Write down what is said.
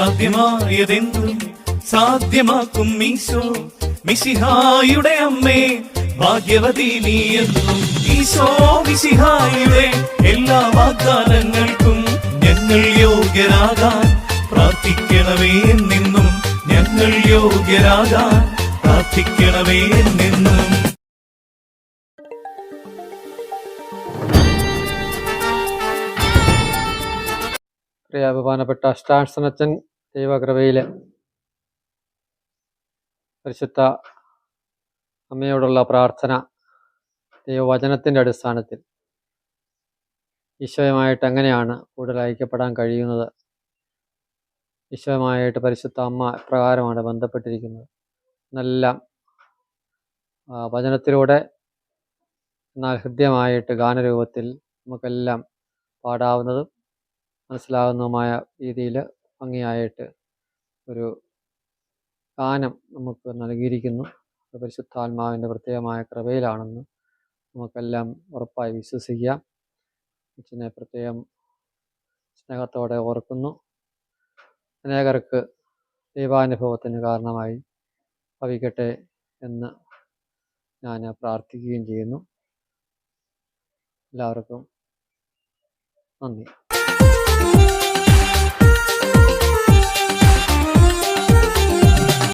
അസാധ്യമായതെന്തും സാധ്യമാക്കും മീശോ മിസിഹായുടെ അമ്മേ ഭാഗ്യവതി നീയെന്നും ഈശോ മിസിഹായുടെ എല്ലാ വാഗ്ദാനങ്ങൾക്കും ഞങ്ങൾ യോഗ്യരാകാൻ പ്രാർത്ഥിക്കണമേ നിന്നും ഞങ്ങൾ യോഗ്യരാകാൻ പ്രാർത്ഥിക്കണമേ എന്നെന്നും. പ്രിയ ബഹുമാനപ്പെട്ട അഷ്ടാംശനച്ചൻ ദൈവകൃപയിലെ പരിശുദ്ധ അമ്മയോടുള്ള പ്രാർത്ഥന ദൈവവചനത്തിന്റെ അടിസ്ഥാനത്തിൽ ഈശോയുമായിട്ട് എങ്ങനെയാണ് കൂടുതൽ ഐക്യപ്പെടാൻ കഴിയുന്നത്? ഈശോയുമായിട്ട് പരിശുദ്ധ അമ്മ പ്രകാരമാണ് ബന്ധപ്പെട്ടിരിക്കുന്നത്? എന്നെല്ലാം വചനത്തിലൂടെ എന്നാൽ ഹൃദ്യമായിട്ട് ഗാനരൂപത്തിൽ നമുക്കെല്ലാം പാടാവുന്നതും മനസ്സിലാകുന്നതുമായ രീതിയിൽ ഭംഗിയായിട്ട് ഒരു ഗാനം നമുക്ക് നൽകിയിരിക്കുന്നു. പരിശുദ്ധാത്മാവിന്റെ പ്രത്യേകമായ കൃപയിലാണെന്ന് നമുക്കെല്ലാം ഉറപ്പായി വിശ്വസിക്കാം. അച്ഛനെ പ്രത്യേകം സ്നേഹത്തോടെ ഓർക്കുന്നു. അനേകർക്ക് ദൈവാനുഭവത്തിന് കാരണമായി ഭവിക്കട്ടെ എന്ന് ഞാൻ പ്രാർത്ഥിക്കുകയും ചെയ്യുന്നു. എല്ലാവർക്കും നന്ദി.